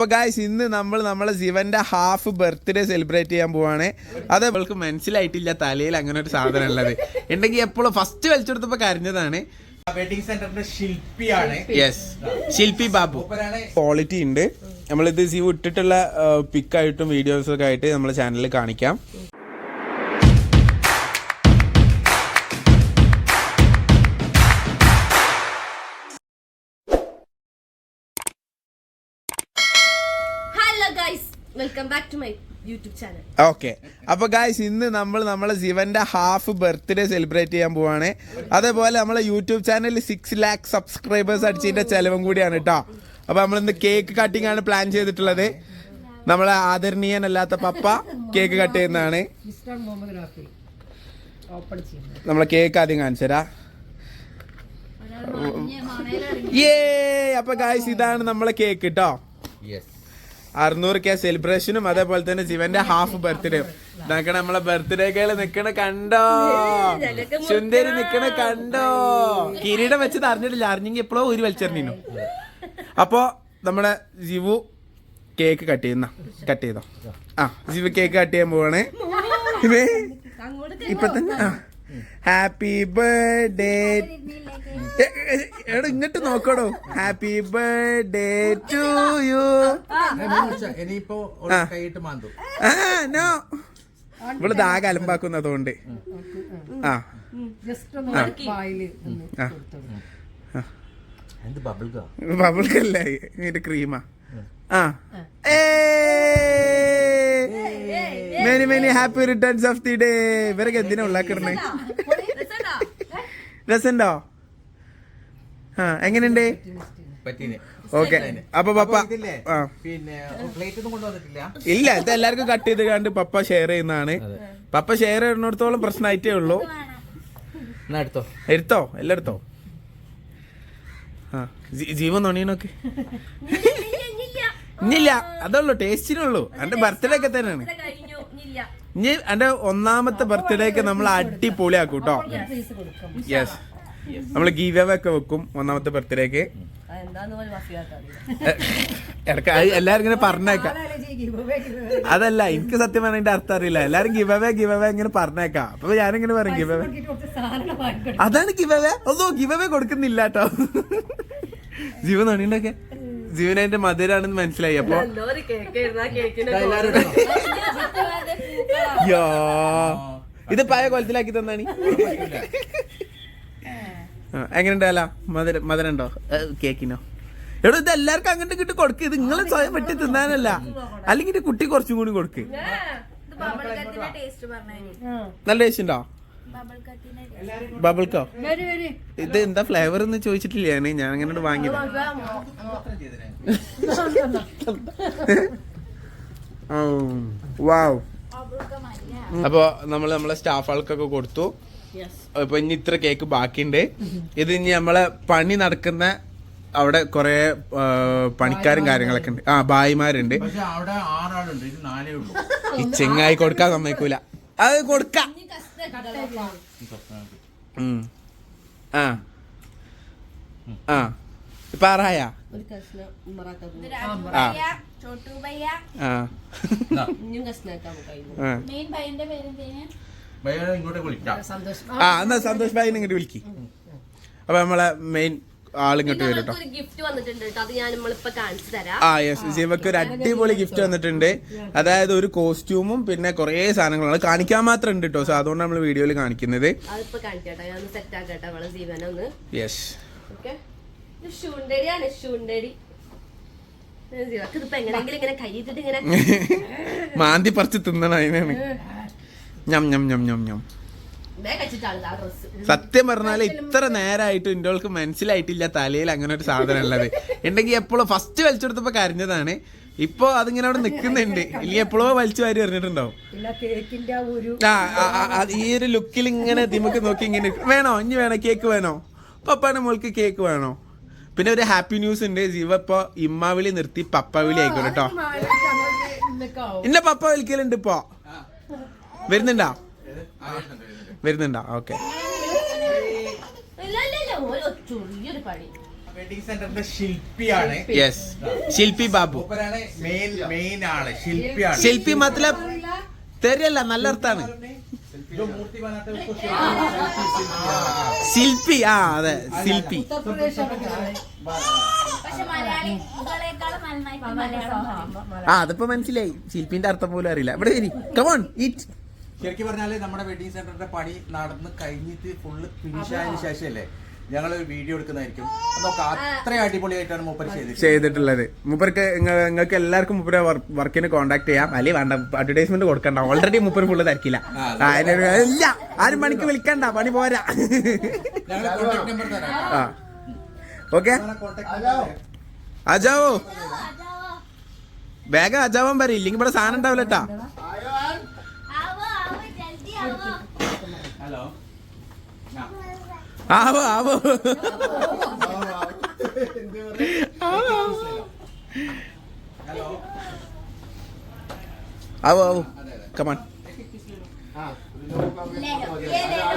അപ്പൊ ഗായ്സ് ഇന്ന് നമ്മൾ നമ്മളെ ശിവന്റെ ഹാഫ് ബർത്ത്ഡേ സെലിബ്രേറ്റ് ചെയ്യാൻ പോവാണ്. അത് അവൾക്ക് മനസ്സിലായിട്ടില്ല തലയിൽ അങ്ങനെ ഒരു സാധനം ഉള്ളത് ഉണ്ടെങ്കിൽ എപ്പോഴും ഫസ്റ്റ് വലിച്ചെടുത്തപ്പോ കരഞ്ഞതാണ്. വെഡിങ് സെന്ററിന്റെ ശില്പിയാണ്. യെസ് ശില്പി ബാബു. ക്വാളിറ്റി ഉണ്ട്. നമ്മളിത് ശിവ ഇട്ടിട്ടുള്ള പിക്കായിട്ടും വീഡിയോസൊക്കെ ആയിട്ട് നമ്മളെ ചാനലിൽ കാണിക്കാം. Welcome back to my YouTube channel okay അപ്പൊ ഗായ്സ് ഇന്ന് നമ്മൾ നമ്മളെ ശിവന്റെ ഹാഫ് ബർത്ത്ഡേ സെലിബ്രേറ്റ് ചെയ്യാൻ പോവാണ്. അതേപോലെ നമ്മളെ യൂട്യൂബ് ചാനലിൽ സിക്സ് ലാക്ക് സബ്സ്ക്രൈബേഴ്സ് അടിച്ചതിന്റെ ചെലവും കൂടിയാണ് കേട്ടോ അപ്പൊ നമ്മൾ ഇന്ന് കേക്ക് കട്ടിംഗ് ആണ് പ്ലാൻ ചെയ്തിട്ടുള്ളത്. നമ്മളെ ആദരണീയനല്ലാത്ത പപ്പ കേക്ക് കട്ട് ചെയ്യുന്നതാണ്. നമ്മളെ കേക്ക് ആദ്യം കാണിച്ചു തരാ. ഏ അപ്പൊ ഗായ്സ് ഇതാണ് നമ്മളെ കേക്ക് കേട്ടോ അറുന്നൂറ് കെ സെലിബ്രേഷനും അതേപോലെ തന്നെ ശിവന്റെ ഹാഫ് ബർത്ത്ഡേ ഇതൊക്കെ നമ്മളെ ബർത്ത്ഡേ ബർത്ത്ഡേകൾ നിക്കണ കണ്ടോ? സുന്ദരി നിക്കണ കണ്ടോ? കിരീടം വെച്ചത് അറിഞ്ഞിട്ടില്ല. അറിഞ്ഞെങ്കിൽ എപ്പോഴോ ഒരു വലിച്ചെറിഞ്ഞു അപ്പോ നമ്മളെ ജിവു കേക്ക് കട്ട് ചെയ്യുന്ന കട്ട് ചെയ്തോ? ആ ജിവു കേക്ക് കട്ട് ചെയ്യാൻ പോവാണ്. ഇപ്പൊ തന്നെ ഹാപ്പി ബർത്ത്ഡേ എടാ ഇങ്ങോട്ട് നോക്കടോ. ഹാപ്പി ബർത്ത്ഡേ ടു യു ഇനിയിപ്പോ. കൈയിട്ട് മാന്തു. ആ നോ. ഇവൾ ദാഗ അലമ്പാക്കുന്നതുകൊണ്ട്. ആ. ബബിൾക്കല്ലേ ഇതിന്റെ ക്രീമാ ആ. Many many happy returns of the day ഇവരൊക്കെ എന്തിനാ ഉള്ളാക്കിടണേ? രസണ്ടോ? ആ എങ്ങനെയുണ്ട്? പറ്റീനെ. ഓക്കെ. അപ്പൊ പപ്പ ഇല്ല ഇത് എല്ലാവർക്കും കട്ട് ചെയ്ത് കണ്ട് പപ്പ ഷെയർ ചെയ്യുന്നതാണ്. പപ്പ ഷെയർ ചെയ്യുന്നിടത്തോളം പ്രശ്നമായിട്ടേ ഉള്ളൂ. എടുത്തോ? എടുത്തോ? എല്ലാം എടുത്തോ? ആ ജീവൻ തൊണിയനൊക്കെ ഇന്നില്ല അതുള്ളൂ ടേസ്റ്റിനുള്ളൂ എന്റെ ബർത്ത്ഡേ ഒക്കെ തന്നെയാണ്. ഇനി എന്റെ ഒന്നാമത്തെ ബർത്ത്ഡേക്ക് നമ്മൾ അടിപൊളിയാക്കൂട്ടോ യെസ് നമ്മൾ ഗീവ് അവേ ഒക്കെ വെക്കും ഒന്നാമത്തെ ബർത്ത്ഡേക്ക് ഇടയ്ക്ക് എല്ലാരും ഇങ്ങനെ പറഞ്ഞേക്കാം. അതല്ല എനിക്ക് സത്യം പറഞ്ഞതിന്റെ അർത്ഥം അറിയില്ല. എല്ലാരും ഗിവ് അവേ ഗിവ് അവേ ഇങ്ങനെ പറഞ്ഞേക്കാം. അപ്പൊ ഞാനിങ്ങനെ പറയും ഗിവ് അവേ അതാണ് ഗിവ് അവേ ഒന്നോ ഗിവ് അവേ കൊടുക്കുന്നില്ല കേട്ടോ ജീവൻ നണിണ്ടൊക്കെ ജീവൻ അതിന്റെ മധുരാണെന്ന് മനസ്സിലായി. അപ്പൊ എന്തോ കേക്ക് ഇരുന്നാ കേക്കിന് എല്ലാവരും യോ. ഇത് പഴയ കൊലത്തിലാക്കി തന്നാണി. എങ്ങനെയുണ്ട് അല്ല മധുര മധുരം കേക്കിനോ? എടോ ഇത് എല്ലാവർക്കും അങ്ങോട്ട് കിട്ടി കൊടുക്ക്. ഇത് നിങ്ങളെ സ്വയം വെട്ടി തിന്നാനല്ല. അല്ലെങ്കിൽ കുട്ടി കുറച്ചും കൂടി കൊടുക്ക്. ടേസ്റ്റ് പറഞ്ഞു നല്ല ടേസ്റ്റ് ഉണ്ടോ? ബബിൾക്കോ വരി വരി. ഇത് എന്താ ഫ്ലേവർ എന്ന് ചോദിച്ചിട്ടില്ല ഞാൻ ഞാൻ അങ്ങനെ വാങ്ങിയത്. വാവ് അപ്പൊ നമ്മൾ നമ്മളെ സ്റ്റാഫ് ആൾക്കൊക്കെ കൊടുത്തു. അപ്പൊ ഇനി ഇത്ര കേക്ക് ബാക്കിയുണ്ട്. ഇത് ഇനി നമ്മളെ പണി നടക്കുന്ന അവിടെ കുറെ പണിക്കാരും കാര്യങ്ങളൊക്കെ ഉണ്ട്. ആ ഭായിമാരുണ്ട് പക്ഷെ അവിടെ ആറാളുണ്ട്. ഇത് നാലേ ഉള്ളൂ. ഈ ചെങ്ങായി കൊടുക്കാൻ സമ്മതിക്കൂല. അത് കൊടുക്കാം. ആ. ആ. ഇപ്പൊ ആറായ? ഒരു കഷ്ണം ഉമ്മറാക്കാൻ ആ. ആ എന്നാ സന്തോഷ് ഭായിനെ ഇങ്ങോട്ട് വിളിക്ക്. അപ്പൊ നമ്മളെ മെയിൻ ആളിങ്ങോട്ട് വരും കേട്ടോ ഗിഫ്റ്റ് വന്നിട്ടുണ്ട് അത് ഞാൻ കാണിച്ചു തരാം. ആ ഒരു അടിപൊളി ഗിഫ്റ്റ് വന്നിട്ടുണ്ട്. അതായത് ഒരു കോസ്റ്റ്യൂമും പിന്നെ കുറേ സാധനങ്ങളാണ് കാണിക്കാൻ മാത്രം ഉണ്ട് കേട്ടോ. സോ അതുകൊണ്ട് നമ്മൾ വീഡിയോയിൽ കാണിക്കുന്നത്. ഞാൻ സെറ്റ് ഒന്ന്. ഇത് മാന്തി പറിച്ച് തിന്നണം അതിനാണ് ഞം ഞം ഞം ഞം ഞം സത്യം പറഞ്ഞാൽ ഇത്ര നേരമായിട്ട് ഓൾക്ക് മനസ്സിലായിട്ടില്ല തലയിൽ അങ്ങനെ ഒരു സാധനം ഉള്ളത് ഉണ്ടെങ്കിൽ എപ്പോഴും ഫസ്റ്റ് വലിച്ചെടുത്തപ്പോൾ കരഞ്ഞതാണ് ഇപ്പോ അതിങ്ങനെ അവിടെ നിൽക്കുന്നുണ്ട് ഇല്ലെങ്കിൽ എപ്പോഴോ വലിച്ചു വാരി എറിഞ്ഞിട്ടുണ്ടാവും കേക്കിന്റെ ആ ഈ ഒരു ലുക്കിൽ ഇങ്ങനെ ദിമുക്ക് നോക്കി ഇങ്ങനെ വേണോ ഇനി വേണോ കേക്ക് വേണോ പപ്പാന്റെ മോൾക്ക് കേക്ക് വേണോ പിന്നെ ഒരു ഹാപ്പി ന്യൂസ് ഉണ്ട് ജീവ ഇപ്പൊ ഇമ്മാവിളി നിർത്തി പപ്പാവിളി ആയിക്കോട്ടെ കേട്ടോ ഇന്ന പപ്പ വിളിക്കലുണ്ട് ഇപ്പൊ വരുന്നുണ്ടോ? വരുന്നുണ്ടോ? ഓക്കെ. ശില്പി. ബാബു. ശില്പി മത്ലബ് തെരയല്ല നല്ല അർത്ഥാണ്. ശില്പി ആ അതെ ശില്പി. ആ അതിപ്പോ മനസ്സിലായി. ശില്പിന്റെ അർത്ഥം പോലും അറിയില്ല. ഇവിടെ ശരി കമോൺ ഇറ്റ് ശരിക്കും പറഞ്ഞാൽ നമ്മുടെ വെഡിങ് സെന്ററിന്റെ പണി നടന്ന് കഴിഞ്ഞിട്ട് ഫുള്ള് ഫിനിഷ് ആയതിനു ശേഷമല്ലേ ഞങ്ങൾ വീഡിയോ എടുക്കുന്നതായിരിക്കും. അത്ര അടിപൊളിയായിട്ടാണ് മൂപ്പര് ചെയ്തിട്ടുള്ളത് ചെയ്തിട്ടുള്ളത്. മൂപ്പർക്ക് നിങ്ങൾക്ക് എല്ലാവർക്കും മൂപ്പരെ വർക്കിന് കോൺടാക്ട് ചെയ്യാം. അല്ലെങ്കിൽ വേണ്ട അഡ്വർടൈസ്മെന്റ് കൊടുക്കണ്ട. ഓൾറെഡി മൂപ്പര് ഫുള്ള് തിരക്കില്ല. ഇല്ല ആരും പണിക്ക് വിളിക്കണ്ട. പണി പോരാ. ഓക്കെ അജാവോ. വേഗം അജാവാൻ പറയും. ഇല്ലെങ്കിൽ ഇവിടെ സാധനം ഉണ്ടാവില്ല കേട്ടാ ഹലോ. ആവോ ആവോ. ആവോ ആവോ. കമാൻ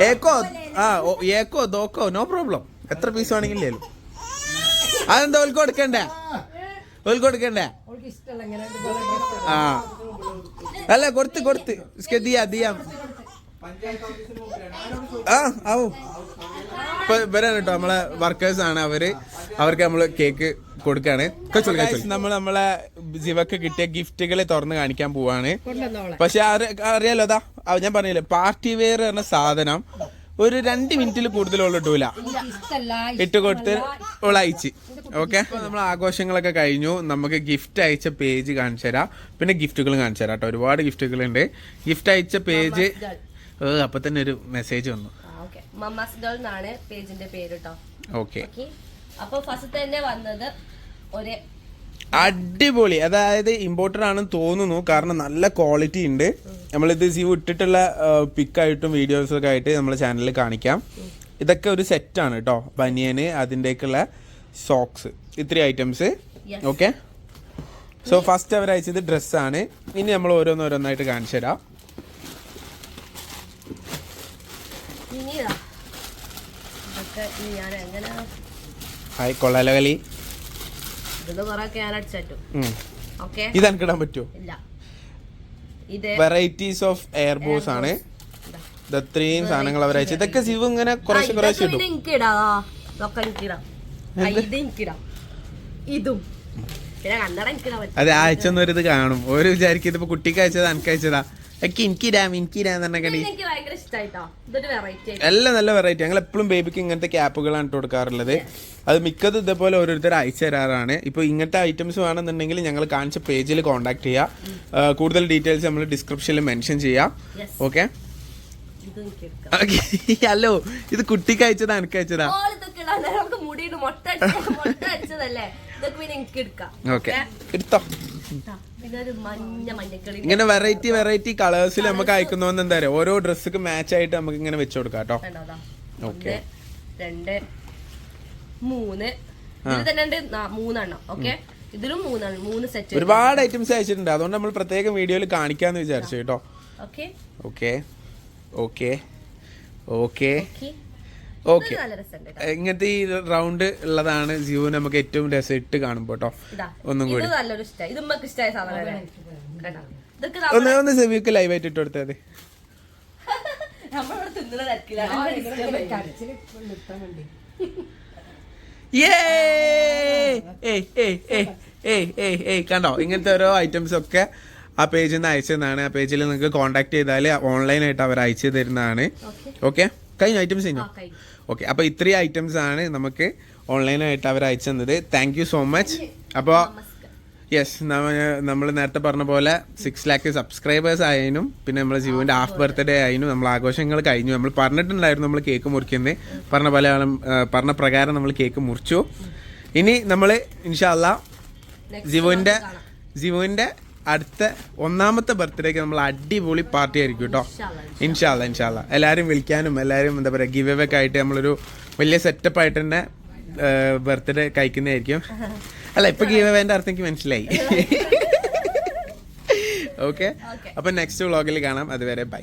ഏക്കോ ആ ഏക്കോ ദോക്കോ നോ പ്രോബ്ലം എത്ര പീസ് വേണമെങ്കിലും അതെന്താ ഓൽക്ക് കൊടുക്കണ്ടേ? ഓൽക്ക് കൊടുക്കണ്ടേ? ആ. അല്ല കൊടുത്ത് കൊടുത്ത്. ദിയാ ദിയാ. ആ ആവും. ഇപ്പൊ വരാൻ കേട്ടോ നമ്മളെ വർക്കേഴ്സ് ആണ് അവർ. അവർക്ക് നമ്മൾ കേക്ക് കൊടുക്കാണ്. നമ്മൾ നമ്മളെ ജീവക്ക് കിട്ടിയ ഗിഫ്റ്റുകൾ തുറന്ന് കാണിക്കാൻ പോവാണ്. പക്ഷെ അറി- അറിയാലോ അതാ ഞാൻ പറഞ്ഞില്ലേ പാർട്ടി വെയർ എന്ന സാധനം ഒരു രണ്ട് മിനിറ്റിൽ കൂടുതൽ ഉള്ള ഇട്ടൂല ഇട്ട് കൊടുത്ത് ഓൾ അയച്ച്. ഓക്കെ നമ്മൾ ആഘോഷങ്ങളൊക്കെ കഴിഞ്ഞു. നമുക്ക് ഗിഫ്റ്റ് അയച്ച പേജ് കാണിച്ചു തരാം. പിന്നെ ഗിഫ്റ്റുകൾ കാണിച്ചു തരാം കേട്ടോ. ഒരുപാട് ഗിഫ്റ്റുകൾ ഉണ്ട് ഗിഫ്റ്റ് അയച്ച പേജ് അപ്പൊ തന്നെ ഒരു മെസ്സേജ് വന്നു. മമ്മാസ് ഡോൾ എന്നാണ് പേജിന്റെ പേര് കേട്ടോ ഓക്കെ അപ്പൊ ഫസ്റ്റ് തന്നെ വന്നത് ഒരു അടിപൊളി. അതായത് ഇമ്പോർട്ടഡ് ആണെന്ന് തോന്നുന്നു. കാരണം നല്ല ക്വാളിറ്റി ഉണ്ട്. നമ്മളിത് സീവ് ഇട്ടിട്ടുള്ള പിക്കായിട്ടും വീഡിയോസ് ഒക്കെ ആയിട്ട് നമ്മളെ ചാനലിൽ കാണിക്കാം. ഇതൊക്കെ ഒരു ആണ് കേട്ടോ ബനിയന് അതിന്റെയൊക്കെയുള്ള സോക്സ് ഇത്രയും ഐറ്റംസ്. ഓക്കെ സോ ഫസ്റ്റ് അവർ അയച്ചത് ഡ്രസ്സാണ് ഇനി നമ്മൾ ഓരോന്നോരോന്നായിട്ട് കാണിച്ചു തരാം ഇനി ഇതാ ഇതൊക്കെ ഇനി ഞാൻ എങ്ങനെ കുറെ ഓക്കെ ഇത് പറ്റുമോ ഇല്ല. ഇത് വെറൈറ്റീസ് ഓഫ് എയർ ബോസ് ആണ്. ഇതാ. ഇത് ഇത്രയും സാധനങ്ങൾ അവർ അയച്ചു. ഇതൊക്കെ സിവ് ഇങ്ങനെ കുറേശ്ശെ പിന്നെ ഇടും. ഇത് ഇതും. പിന്നെ കന്നഡ എനിക്ക് ഇടാൻ പറ്റും. അത് അയച്ചൊന്നൊരിത് കാണും. ഓര് വിചാരിക്കും ഇതിപ്പോ കുട്ടിക്ക് അയച്ചതാ എനിക്ക് അയച്ചതാ. ഒക്കെ എന്ന് പറഞ്ഞ ഇത് എനിക്ക് ഭയങ്കര ഇഷ്ടായിട്ടോ. ഇതൊരു വെറൈറ്റി എല്ലാം നല്ല വെറൈറ്റി ഞങ്ങൾ എപ്പോഴും ബേബിക്ക് ഇങ്ങനത്തെ ക്യാപ്പുകളാണ് ഇട്ട് കൊടുക്കാറുള്ളത്. അത് മിക്കതും ഇതേപോലെ ഓരോരുത്തർ അയച്ചു തരാറാണ്. ഇപ്പൊ ഇങ്ങനത്തെ ഐറ്റംസ് വേണമെന്നുണ്ടെങ്കിൽ ഞങ്ങൾ കാണിച്ച പേജിൽ കോൺടാക്ട് ചെയ്യാം. ആ, കൂടുതൽ ഡീറ്റെയിൽസ് നമ്മൾ ഡിസ്ക്രിപ്ഷനിൽ മെൻഷൻ ചെയ്യാം. ഓക്കെ ഹലോ ഇത് കുട്ടിക്ക് അയച്ചതാ എനിക്ക് അയച്ചതാ ഓക്കെ എടുത്തോ. ഇങ്ങനെ വെറൈറ്റി വെറൈറ്റി കളേഴ്സിൽ നമുക്ക് അയക്കുന്നോന്ന് എന്താ പറയുക ഓരോ ഡ്രസ്സുക്ക് മാച്ച് ആയിട്ട് നമുക്ക് ഇങ്ങനെ വെച്ച് കൊടുക്കാം കേട്ടോ. ഓക്കെ. രണ്ട് മൂന്ന്. ഇതിൽ തന്നെ മൂന്നെണ്ണം. ഓക്കെ ഇതിലും മൂന്നാണ് മൂന്ന് സെറ്റ് ഒരുപാട് ഐറ്റംസ് അയച്ചിട്ടുണ്ട്. അതുകൊണ്ട് നമ്മൾ പ്രത്യേകം വീഡിയോയിൽ കാണിക്കാന്ന് വിചാരിച്ചു കേട്ടോ. Okay okay okay okay okay. ഇങ്ങനത്തെ ഈ റൗണ്ട് ഉള്ളതാണ് ജിയോ നമുക്ക് ഏറ്റവും രസം ഇട്ട് കാണുമ്പോ കേട്ടോ ഇതാ ഒന്നും ഇത് കൂടി ഒന്ന് ഒന്ന് ലൈവ് ലൈവായിട്ട് ഇട്ട് ഏയ് ഏയ് കണ്ടോ? ഇങ്ങനത്തെ ഓരോ ഐറ്റംസ് ഒക്കെ ആ പേജിൽ നിന്ന് അയച്ചതാണ് ആ പേജിൽ നിങ്ങൾക്ക് കോൺടാക്ട് ചെയ്താൽ ഓൺലൈനായിട്ട് അവർ അയച്ചു തരുന്നതാണ്. ഓക്കെ കഴിഞ്ഞ ഐറ്റംസ് കഴിഞ്ഞോ. ഓക്കെ അപ്പോൾ ഇത്രയും ഐറ്റംസ് ആണ് നമുക്ക് ഓൺലൈനായിട്ട് അവർ അയച്ചു തന്നത് താങ്ക് യു സോ മച്ച് അപ്പോൾ യെസ് നമ്മൾ നേരത്തെ പറഞ്ഞ പോലെ സിക്സ് ലാക്ക് സബ്സ്ക്രൈബേഴ്സ് ആയതിനും പിന്നെ നമ്മൾ ജീവന്റെ ഹാഫ് ബർത്ത്ഡേ ആയതിനും നമ്മൾ ആഘോഷങ്ങൾ കഴിഞ്ഞു. നമ്മൾ പറഞ്ഞിട്ടുണ്ടായിരുന്നു നമ്മൾ കേക്ക് മുറിക്കുന്നത് പറഞ്ഞ പോലെ പറഞ്ഞ പ്രകാരം നമ്മൾ കേക്ക് മുറിച്ചു. ഇനി നമ്മൾ ഇൻഷാല്ല ജീവന്റെ ജീവന്റെ അടുത്ത ഒന്നാമത്തെ ബർത്ത്ഡേക്ക് നമ്മൾ അടിപൊളി പാർട്ടി ആയിരിക്കും കേട്ടോ. ഇൻഷാല്ലാ, ഇൻഷാല്ല എല്ലാവരും വിളിക്കാനും എല്ലാവരും എന്താ പറയുക ഗിവ് അവേ ഒക്കെ ആയിട്ട് നമ്മളൊരു വലിയ സെറ്റപ്പ് ആയിട്ട് തന്നെ ബർത്ത്ഡേ കഴിക്കുന്നതായിരിക്കും. അല്ല ഇപ്പൊ ഗീവ് അവേന്റെ അർത്ഥം എനിക്ക് മനസ്സിലായി. ഓക്കെ അപ്പൊ നെക്സ്റ്റ് വ്ളോഗിൽ കാണാം. അതുവരെ ബൈ